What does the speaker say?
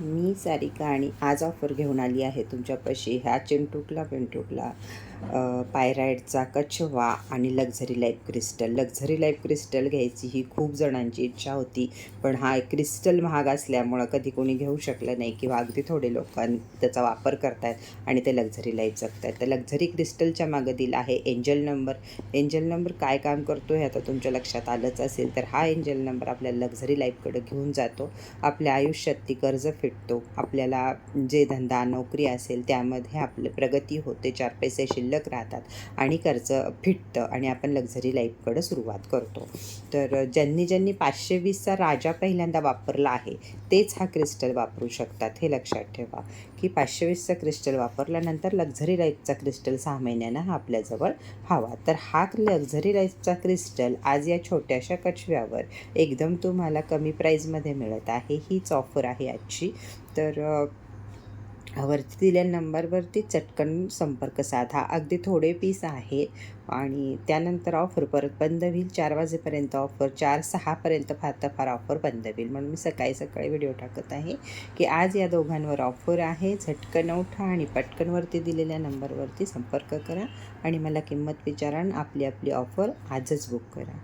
मी सारिका आणि आज ऑफर घेऊन आली आहे तुमच्यापाशी ह्या चिंटुकला पिंटूकला पायराईडचा कछवा आणि luxury life crystal luxury life crystal घ्यायची ही खूप जणांची इच्छा होती पण हा क्रिस्टल महाग असल्यामुळं कधी कोणी घेऊ शकलं नाही किंवा अगदी थोडे लोक त्याचा वापर करतायत आणि ते लक्झरी लाईफ जगतायत. तर लक्झरी क्रिस्टलच्या मागं दिला आहे एंजल नंबर एंजल नंबर काय काम करतो हे आता तुमच्या लक्षात आलंच असेल तर हा एंजल नंबर आपल्या लक्झरी लाईफकडे घेऊन जातो. आपल्या आयुष्यात ती कर्ज भेटतो. आपल्याला जे धंदा नोकरी असेल त्यामध्ये आपलं प्रगती होते चार पैसे शिल्लक राहतात आणि कर्ज फिटतं आणि आपण लक्झरी लाईफकडं सुरुवात करतो. तर ज्यांनी ज्यांनी पाचशे वीसचा राजा पहिल्यांदा वापरला आहे तेच हा क्रिस्टल वापरू शकतात. हे लक्षात ठेवा की पाचशे वीसचा क्रिस्टल वापरल्यानंतर लक्झरी लाईफचा क्रिस्टल सहा महिन्यानं हा आपल्याजवळ हवा. तर हा लक्झरी लाईफचा क्रिस्टल आज या छोट्याशा कछव्यावर एकदम तुम्हाला कमी प्राईजमध्ये मिळत आहे. हीच ऑफर आहे आजची. तर वरती दिलेल्या नंबरवरती चटकन संपर्क साधा. अगदी थोडे पीस आहेत आणि त्यानंतर ऑफर परत बंद होईल. चार वाजेपर्यंत ऑफर चार सहापर्यंत फार तर फार ऑफर बंद होईल. म्हणून मी सकाळी सकाळी व्हिडिओ टाकत आहे की आज या दोघांवर ऑफर आहे. झटकन उठा आणि पटकनवरती दिलेल्या नंबरवरती संपर्क करा आणि मला किंमत विचारा आणि आपली आपली ऑफर आजच बुक करा.